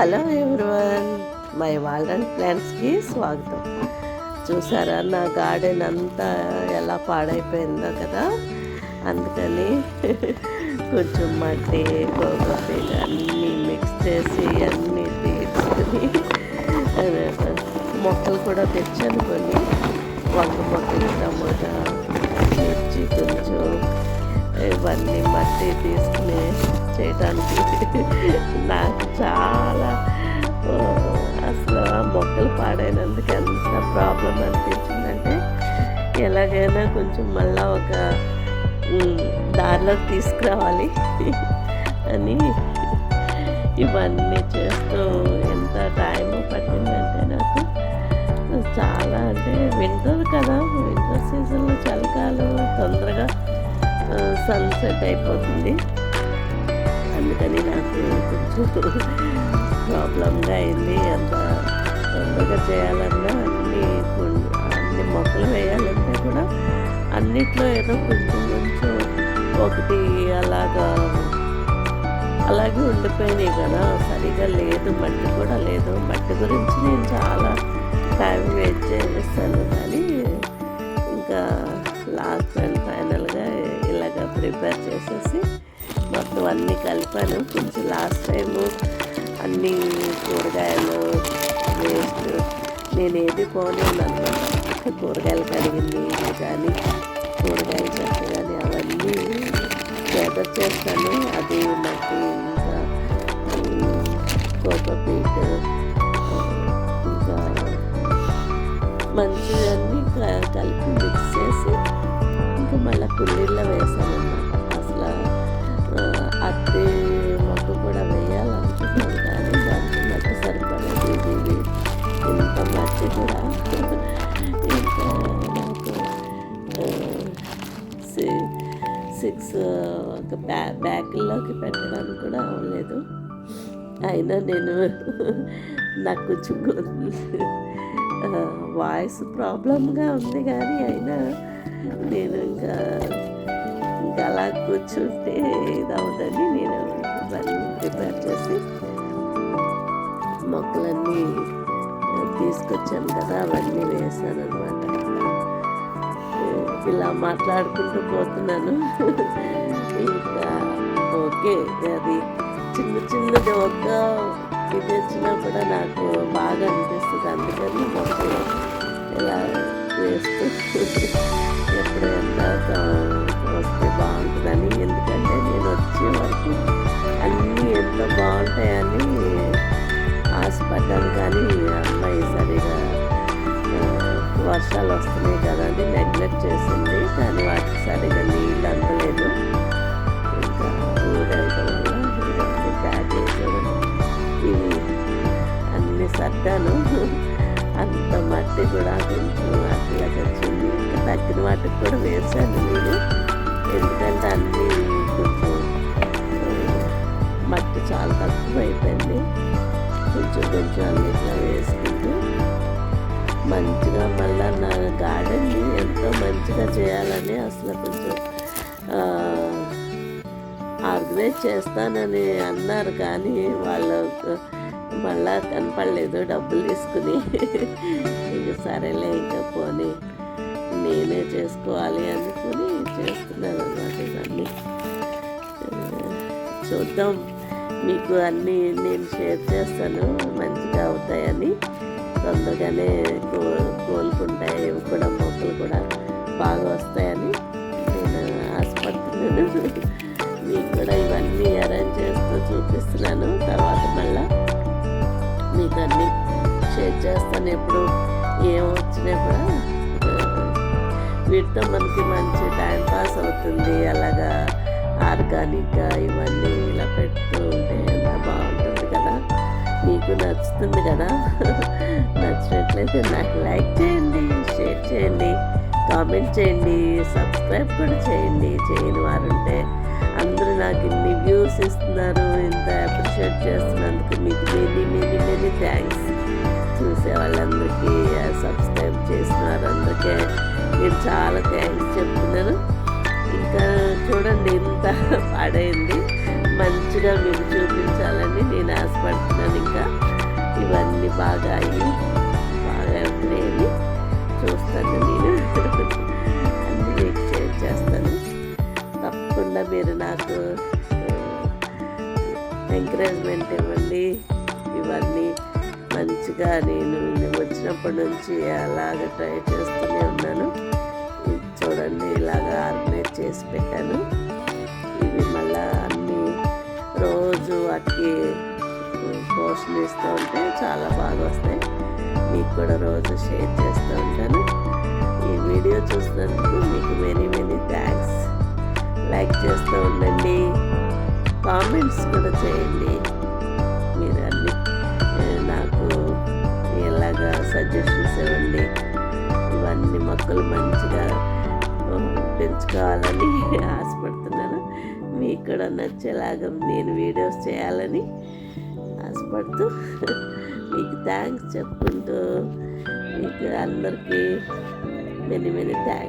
Hello everyone my Walden ప్లాంట్స్కి స్వాగతం. చూసారా నా గార్డెన్ అంతా ఎలా పాడైపోయిందో కదా? అందుకని కొంచెం మట్టి కోకోపీట్ అన్నీ మిక్స్ చేసి అన్నీ తీసుకుని మొక్కలు కూడా తెచ్చాను కొన్ని. వంగ మొక్కలు టమోటా మిర్చి కొంచెం ఇవన్నీ మట్టి తీసుకుని చేయడానికి. నాకు చాలా అసలు మొక్కలు పాడైనందుకు ఎంత ప్రాబ్లం అనిపించిందంటే ఎలాగైనా కొంచెం మళ్ళీ ఒక దారిలోకి తీసుకురావాలి అని ఇవన్నీ చేస్తూ ఎంత టైం పట్టిందంటే నాకు చాలా అంటే వింటర్ కదా వింటర్ సీజన్లో చలికాలం తొందరగా సన్సెట్ అయిపోతుంది. కొంచెం ప్రాబ్లంగా అయింది. అంత తొందరగా చేయాలన్నా అన్ని అన్ని మొక్కలు వేయాలంటే కూడా అన్నిట్లో ఏదో కొంచెం కొంచెం ఒకటి అలాగా అలాగే ఉండిపోయినాయి కదా. సరిగా లేదు మట్టి కూడా లేదు. మట్టి గురించి నేను చాలా టైం వేస్ట్ చేస్తాను కానీ ఇంకా లాస్ట్ అండ్ ఫైనల్గా ఇలాగ ప్రిపేర్ చేసేసి అన్నీ కలిపాను. కొంచెం లాస్ట్ టైం అన్ని కూరగాయలు వేస్ట్ నేను ఏది పోలేను అనమాట కూరగాయలు కడిగింది కానీ కూరగాయలు చెట్టు కానీ అవన్నీ గ్యాదర్ చేస్తాను. అది నాకు ఇంకా కోకోపీట్ ఇంకా మంచివన్నీ అన్నీ కలిపి మిక్స్ చేసి ఇంకా మళ్ళీ కుండీల్లో వేసాను. సిక్స్ ఒక బ్యా బ్యాగ్లోకి పెట్టడానికి కూడా అవ్వలేదు. అయినా నేను నాకు కొంచెం వాయిస్ ప్రాబ్లంగా ఉంది కానీ అయినా నేను ఇంకా ఇంకా అలా కూర్చుంటే ఇది అవుతుంది నేను ప్రిపేర్ చేసి మొక్కలన్నీ తీసుకొచ్చాను కదా అవన్నీ వేసాను అనమాట ఇలా మాట్లాడుకుంటూ పోతున్నాను. ఇంకా ఓకే అది చిన్న చిన్నది ఒక్క ఇది వచ్చినా కూడా నాకు బాగా అనిపిస్తుంది. అందుకని మొక్కలు ఇలా చేస్తూ వర్షాలు వస్తున్నాయి కదా అని నెగ్లెక్ట్ చేసింది. కానీ వాటికి సరిగా నీళ్ళు అందలేదు. ఇంకా ఊరెళ్ళడం వల్ల ఇవన్నీ ఇవి అన్ని సర్దాను. అంత మట్టి కూడా కొంచెం అట్లా వచ్చింది ఇంకా తగ్గిన వాటికి కూడా వేసాను నేను. ఎందుకంటే అన్నీ కొంచెం మట్టి చాలా తక్కువ అయిపోయింది కొంచెం కొంచెం అన్నిట్లో మంచిగా మళ్ళీ నా గార్డెన్ని ఎంతో మంచిగా చేయాలని అసలు కొంచెం ఆర్గనైజ్ చేస్తానని అన్నారు. కానీ వాళ్ళు మళ్ళా కనపడలేదు డబ్బులు తీసుకుని. ఇంక సరేలే ఇంకా పోనీ. నేనే చేసుకోవాలి అనుకుని చేస్తున్నాను అనమాట ఇవన్నీ. చూద్దాం. మీకు అన్నీ నేను షేర్ చేస్తాను. మంచిగా అవుతాయని. తొందరగానే కో కోలుకుంటాయి. ఇవి కూడా మొక్కలు కూడా బాగా వస్తాయని నేను ఆసుపత్రిలో మీకు కూడా ఇవన్నీ అరేంజ్ చేస్తూ చూపిస్తున్నాను. తర్వాత మళ్ళా మీకు అన్నీ షేర్ చేస్తాను. ఎప్పుడు ఏం వచ్చినా కూడా వీటితో మనకి మంచి టైం పాస్ అవుతుంది. అలాగా ఆర్గానిక్గా ఇవన్నీ ఇలా పెడుతూ ఉంటే ఎంత బాగుంటుంది కదా. మీకు నచ్చుతుంది కదా. నచ్చినట్లయితే నాకు లైక్ చేయండి షేర్ చేయండి కామెంట్ చేయండి సబ్స్క్రైబ్ కూడా చేయండి. చేయని వారు ఉంటే అందరూ నాకు ఇన్ని వ్యూస్ ఇస్తున్నారు ఇంత అప్రిషియేట్ చేస్తున్నందుకు మీకు మెనీ మెనీ మెనీ థ్యాంక్స్ చూసే వాళ్ళందరికీ సబ్స్క్రైబ్ చేస్తున్నారు అందుకే నేను చాలా థ్యాంక్స్ చెప్తున్నాను. ఇంకా చూడండి ఇంత పాడైంది. మంచిగా మీరు చూపించాలని నేను ఆశపడుతున్నాను. ఇంకా బాగా అయ్యి బాగా చూస్తాను నేను. అన్ని మీకు షేర్ చేస్తాను. తప్పకుండా మీరు నాకు ఎంకరేజ్మెంట్ ఇవ్వండి. ఇవన్నీ మంచిగా నేను వచ్చినప్పటి నుంచి అలాగ ట్రై చేస్తూనే ఉన్నాను. చూడండి ఇలాగ ఆర్గనైజ్ చేసి పెట్టాను. ఇవి మళ్ళా అన్నీ రోజు వాటికి పోషణ ఇస్తూ ఉంటే చాలా బాగా వస్తాయి. మీకు కూడా రోజు షేర్ చేస్తూ ఉంటాను. ఈ వీడియో చూసినందుకు మీకు మెనీ మెనీ థ్యాంక్స్ లైక్ చేస్తూ ఉండండి. కామెంట్స్ కూడా చేయండి. మీరు అన్ని నాకు ఎలాగా సజెషన్స్ ఇవ్వండి. ఇవన్నీ మొక్కలు మంచిగా పెంచుకోవాలని ఆశపడుతున్నాను. మీకు కూడా నచ్చేలాగా నేను వీడియోస్ చేయాలని ఆశపడుతూ మీకు థ్యాంక్స్ చెప్పుకుంటూ మీకు అందరికీ మెని మెని థ్యాంక్స్